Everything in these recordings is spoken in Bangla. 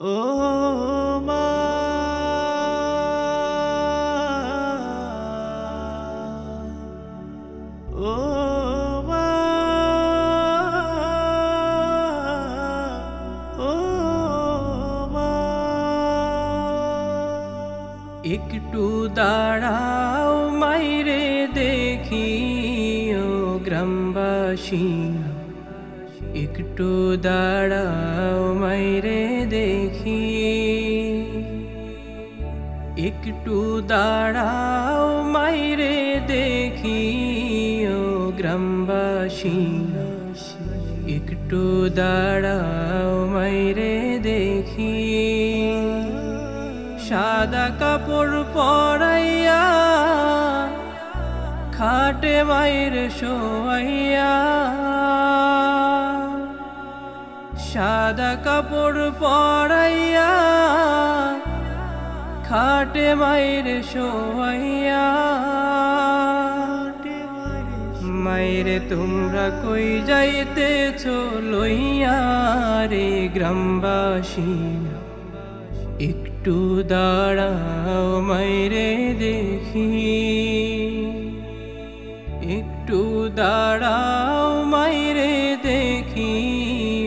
ও মা। ও মা। ও মা। একটু দাঁড়াও মাইরে দেখি ও গ্রামবাসী। একটু দাঁড়াও মাইরে একটু দাঁড়াও, মাইরে দেখি ও গ্রামবাসী। একটু দাঁড়াও, মাইরে দেখি। সাদা কাপড় পরাইয়া, খাটে মায়ের শোয়াইয়া। সাদা কাপড় পরাইয়া খাটে মায়ের শোয়াইয়া মায়েরে তোমরা কই যাইতেছ লইয়া রে গ্রামবাসী? একটু দাঁড়াও মাইরে দেখি। একটু দাঁড়াও মাইরে দেখি,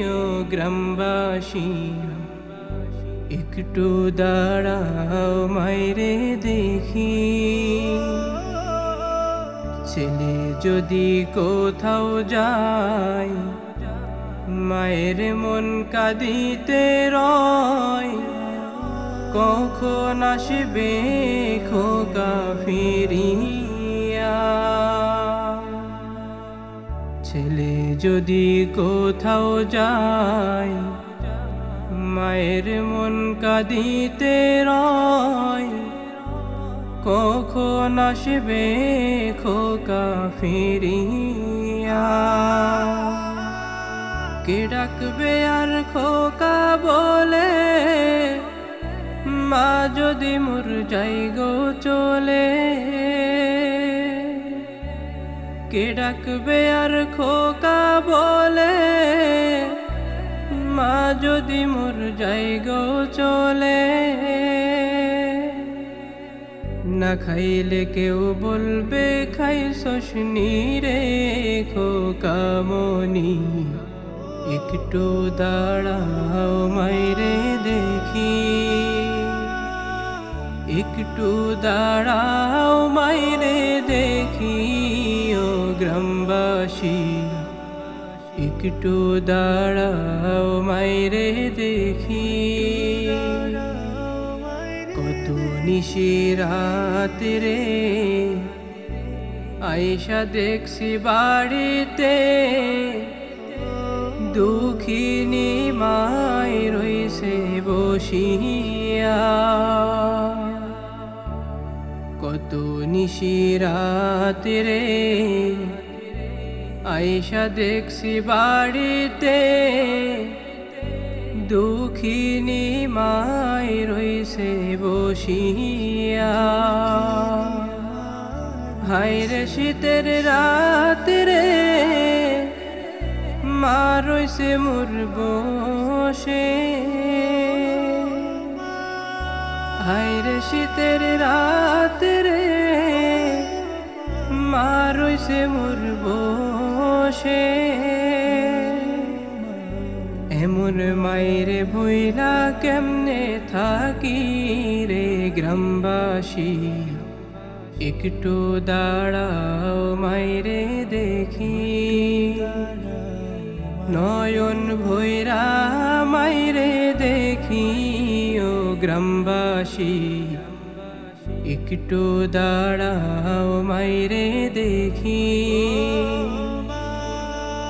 ও গ্রামবাসী। একটু দাঁড়াও, মাইরে দেখি। ছেলে যদি কোথাও যায়, মায়ের মন কাঁদিতে রয়। কখন আসবে খোকা ফিরিয়া? ছেলে যদি কোথাও যায় মায়ের মন কাঁদিতে রয়। কখন আসবে খোকা ফিরিয়া? কে ডাকবে আর খোকা বলে? মা যদি মোর যাই গো চলে। কে ডাকবে আর খোকা বলে? যদি মোর যাই গো চলে, না খাইলে কেউ বলবে খাই শোষনি রে খোকামনি একটু দাঁড়াও মাইরে দেখি। একটু দাঁড়াও মাইরে দেখি, ও গ্রামবাসী। একটু দাঁড়াও, মাইরে দেখি। কত নিশিরাত রে আয়সা দেখছি বাড়িতে। দুঃখিনী মাই রইছে বসিয়া। কত নিশিরাত রে আয়সা দেখছি বাড়িতে, দুঃখিনী মাই রইছে বসিয়া। হাইরে শীতের রাত রে মা রইছে মোর বসে। হাইরে শীতের রাত রে মা রইছে মোর বসে। এমন মায়েরে বইলা কেমনে থাকি রে গ্রামবাসী? একটু দাঁড়াও মাইরে দেখি। নয়ন ভৈরা মাইরে দেখি ও গ্রামবাসী। একটু দাঁড়াও মাইরে দেখি।